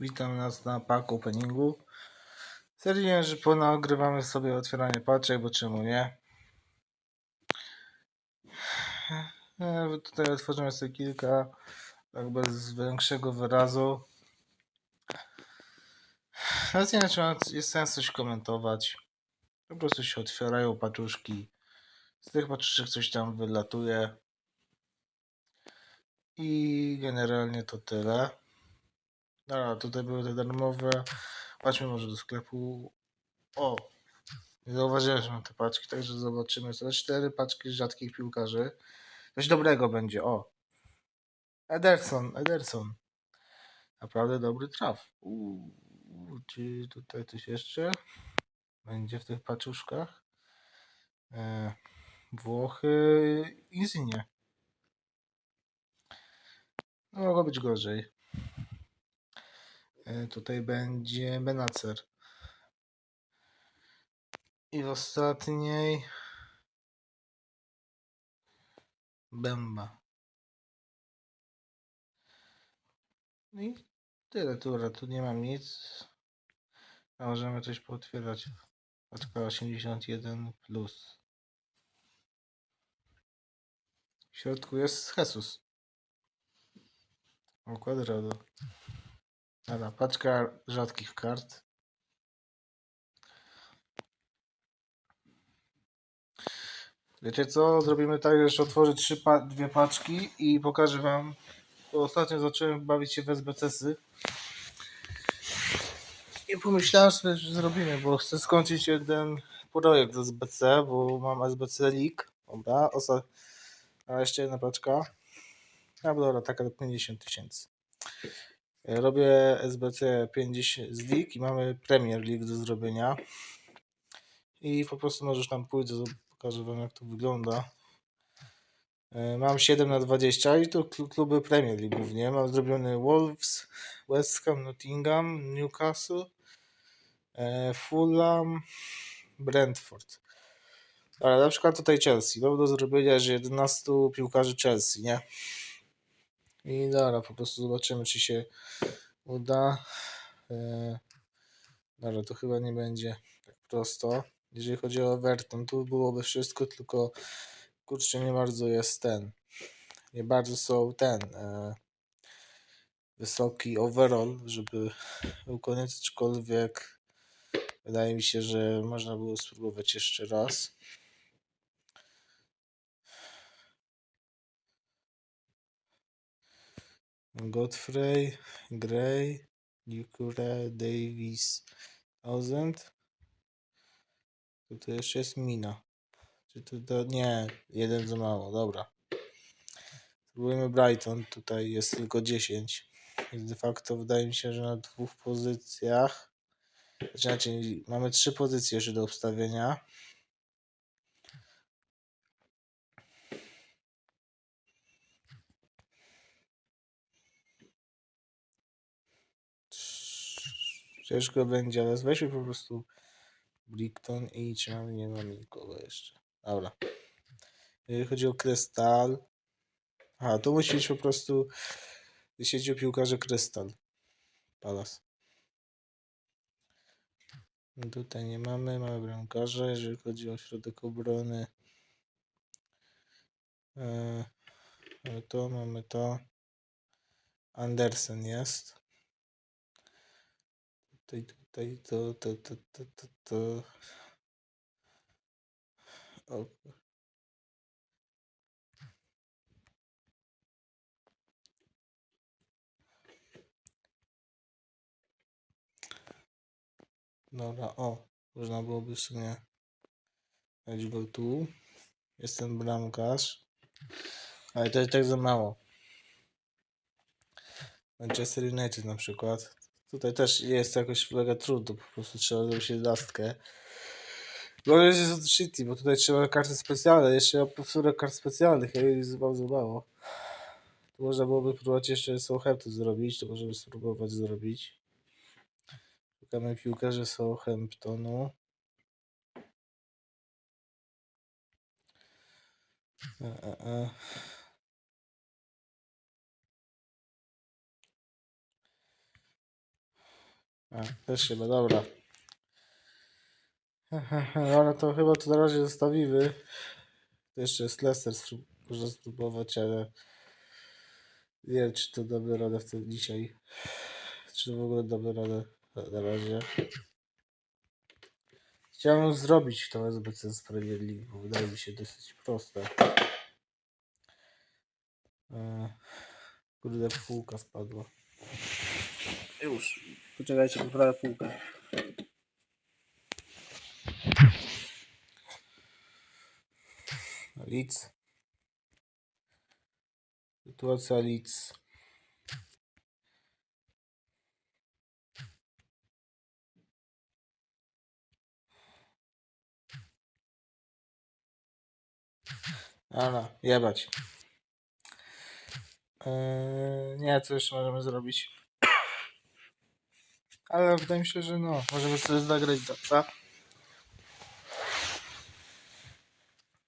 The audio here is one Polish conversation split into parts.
Witam nas na pack openingu. Stwierdziłem, że ponagrywamy sobie otwieranie paczek, bo czemu nie? E, Tutaj otworzymy sobie kilka, tak bez większego wyrazu. Teraz nie wiem, czy jest sens coś komentować. Po prostu się otwierają paczuszki. Z tych paczuszek coś tam wylatuje. I generalnie to tyle. Dobra, tutaj były te darmowe. Patrzmy może do sklepu. O! Nie zauważyłem, że mam te paczki, także zobaczymy. Są cztery paczki rzadkich piłkarzy. Coś dobrego będzie, o! Ederson, Ederson. Naprawdę dobry traf. Uuu, czy tutaj coś jeszcze będzie w tych paczuszkach? E, Włochy, Insigne. No, mogło być gorzej. E, Tutaj będzie Benacer. I w ostatniej Bemba. No i tyle, dobra, tu nie mam nic. A możemy coś pootwierać. Paczka 81 plus. W środku jest Jesus. O kwadrado. Dobra, paczka rzadkich kart. Wiecie co? Zrobimy tak, że jeszcze otworzę trzy pa- dwie paczki i pokażę wam. Bo ostatnio zacząłem bawić się w SBCsy. I pomyślałem sobie, że zrobimy, bo chcę skończyć jeden projekt z SBC, bo mam SBC League. Dobra, osta- a jeszcze jedna paczka. A dobra, taka do 50 tysięcy. Robię SBC 50 z League i mamy Premier League do zrobienia. I po prostu możesz tam zob- pokażę wam jak to wygląda. E, Mam 7 na 20 i to klu- kluby Premier League głównie. Mam zrobiony Wolves, West Ham, Nottingham, Newcastle, e, Fulham, Brentford. Ale na przykład tutaj Chelsea. Mam do zrobienia, że 11 piłkarzy Chelsea, nie? I dobra, po prostu zobaczymy, czy się uda. E, Dobra, to chyba nie będzie tak prosto. Jeżeli chodzi o Everton, tu byłoby wszystko, tylko kurczę, nie bardzo jest ten. Nie bardzo są ten. E, wysoki overall, żeby był koniec, aczkolwiek wydaje mi się, że można było spróbować jeszcze raz. Godfrey, Gray, Newcure, Davis, Thousand. Tutaj jeszcze jest Mina. Czy to, to nie, jeden za mało, dobra. Spróbujemy Brighton, tutaj jest tylko 10. Więc de facto wydaje mi się, że na dwóch pozycjach. Znaczy, mamy trzy pozycje jeszcze do obstawienia. Ciężko będzie, ale weźmy po prostu Brickton i trzymamy, nie mamy nikogo jeszcze. Dobra. Chodzi o Krystal. A, tu musi być po prostu 10 piłkarzy Krystal. Palace. Tutaj nie mamy, mamy bramkarza, jeżeli chodzi o środek obrony. E, mamy to, mamy to. Andersen jest. Tutaj, tutaj, to, to, to, to, to, to. O. Dobra, o, można byłoby w sumie dać go tu. Jest ten bramkarz. Ale to jest tak za mało. Manchester United na przykład. Tutaj też jest jakoś mega trudno, po prostu trzeba zrobić jedenastkę. Gorzej jest od City, bo tutaj trzeba karty specjalne, jeszcze ja powtórę kart specjalnych, a jest bardzo mało. Tu można byłoby próbować jeszcze Southampton zrobić, to możemy spróbować zrobić. Szukamy piłkarzy Southamptonu. E, e, e. A, też chyba, dobra. Ale to chyba to na razie zostawimy. To jeszcze jest Lester, można spróbować, ale nie wiem, czy to damy radę w tym dzisiaj. Czy w ogóle damy radę na, razie. Chciałem zrobić to SBC bo wydaje mi się dosyć proste. E, Kurde, półka spadła. Już. Poczekajcie, poprawię półkę. Leeds. Sytuacja Leeds. Dobra, jebać. Eee, nie, co jeszcze możemy zrobić? Ale wydaje mi się, że no, możemy sobie zagrać tak?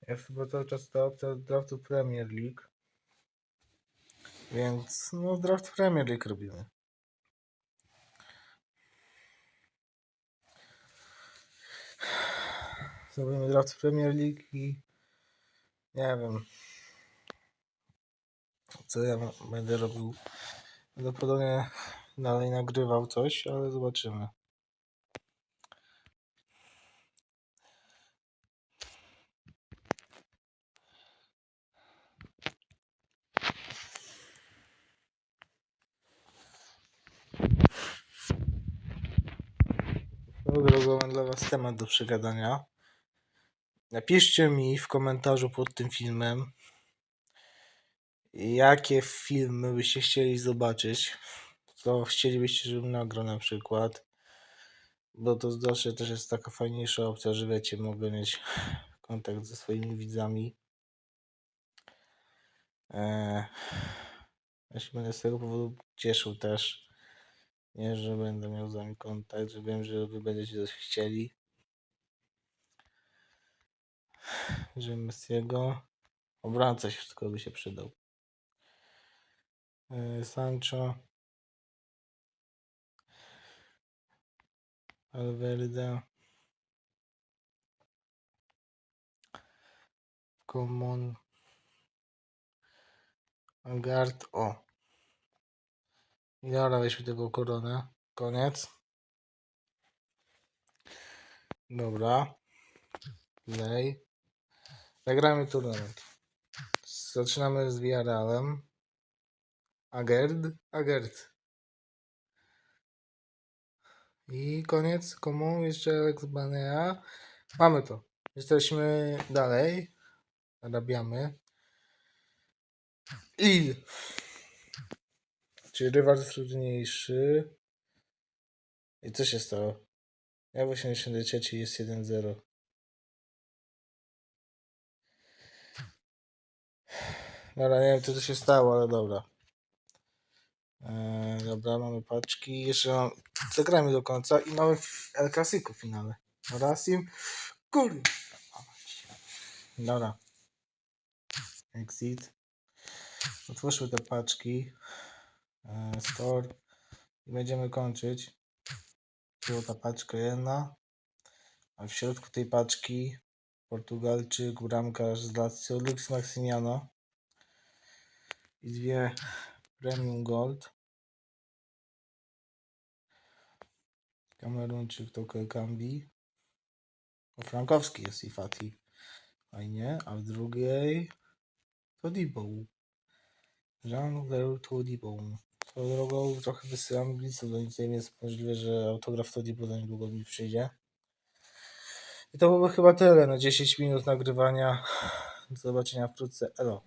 Jest chyba cały czas ta opcja draftu Premier League. Więc no draft Premier League robimy. Zrobimy draft Premier League i nie wiem co ja będę robił. Prawdopodobnie dalej nagrywał coś, ale zobaczymy. Swoją drogą mam dla Was temat do przegadania. Napiszcie mi w komentarzu pod tym filmem, jakie filmy byście chcieli zobaczyć. Co chcielibyście, żebym nagrał na przykład. Bo to zawsze też jest taka fajniejsza opcja, że wiecie, mogę mieć kontakt ze swoimi widzami. Eee, ja się będę z tego powodu cieszył też. Nie, że będę miał z wami kontakt, że wiem, że wy będziecie coś chcieli. Że Messiego. Obrońca by się przydał. Eee, Sancho. Valverde. Common. Agard. O. I dobra, weźmy tego koronę. Koniec. Dobra. Play. Zagramy turnament. Zaczynamy z Villarrealem. Agerd. Agerd. I koniec. Komu? Jeszcze Alex Banea. Mamy to. Jesteśmy dalej. Zarabiamy. I. Czyli rywal trudniejszy. I co się stało? Ja w 83 jest 1-0. Dobra, nie wiem co to się stało, ale dobra. Eee, dobra, mamy paczki. Jeszcze mam... zagramy do końca i mamy El Clasico w finale. Rasim. Kurde. Dobra. Exit. Otwórzmy te paczki. Eee, store. I będziemy kończyć. Tu ta paczka jedna. A w środku tej paczki Portugalczyk, bramkarz z Lazio, Lux Maximiano. I dwie Premium Gold. Kamerunczyk to Kambi. O, Frankowski jest i Fati. Fajnie. A w drugiej to Dibą. Jean-Claude Todibo. Swoją drogą trochę wysyłam bliców do nic, jest możliwe, że autograf Todibo za niedługo mi przyjdzie. I to byłoby chyba tyle na 10 minut nagrywania. Do zobaczenia wkrótce. Elo.